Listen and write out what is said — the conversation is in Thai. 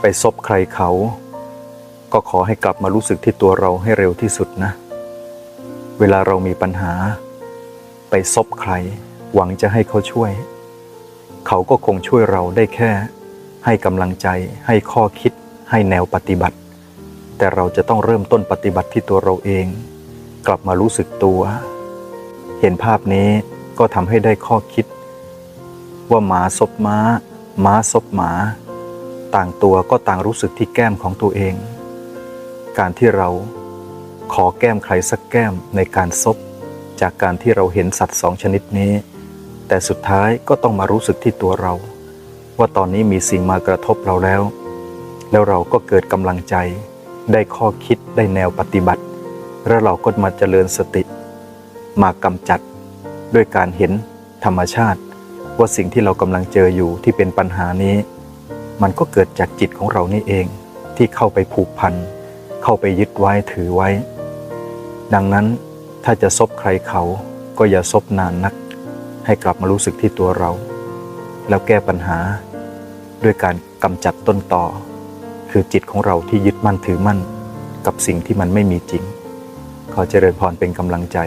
ไปซบใครเขา ก็ขอให้กลับมารู้สึกที่ตัวเราให้เร็วที่สุดนะ เวลาเรามีปัญหา ไปซบใคร หวังจะให้เขาช่วย เขาก็คงช่วยเราได้แค่ ให้กำลังใจ ให้ข้อคิด ให้แนวปฏิบัติ แต่เราจะต้องเริ่มต้นปฏิบัติที่ตัวเราเอง กลับมารู้สึกตัว เห็นภาพนี้ก็ทำให้ได้ข้อคิด ว่าหมาซบม้า ม้าซบหมา ต่างตัวก็ต่างรู้สึกที่แก้มของตัวเอง การที่เราขอแก้มใครสักแก้มในการซบจากการที่เราเห็นสัตว์สองชนิดนี้ แต่สุดท้ายก็ต้องมารู้สึกที่ตัวเรา ว่าตอนนี้มีสิ่งมากระทบเราแล้ว แล้วเราก็เกิดกำลังใจ ได้ข้อคิดได้แนวปฏิบัติ แล้วเราก็มาเจริญสติ มากำจัด ด้วยการเห็นธรรมชาติ ว่าสิ่งที่เรากำลังเจออยู่ที่เป็นปัญหานี้ มันก็เกิดจากจิตของเรานี่เองที่เข้าไปผูกพัน เข้าไปยึดไว้ถือไว้ ดังนั้นถ้าจะซบใครเขาก็อย่าซบนานนัก ให้กลับมารู้สึกที่ตัวเรา แล้วแก้ปัญหา ด้วยการกำจัดต้นต่อ คือจิตของเราที่ยึดมั่นถือมั่น กับสิ่งที่มันไม่มีจริง ขอเจริญพรเป็นกำลังใจ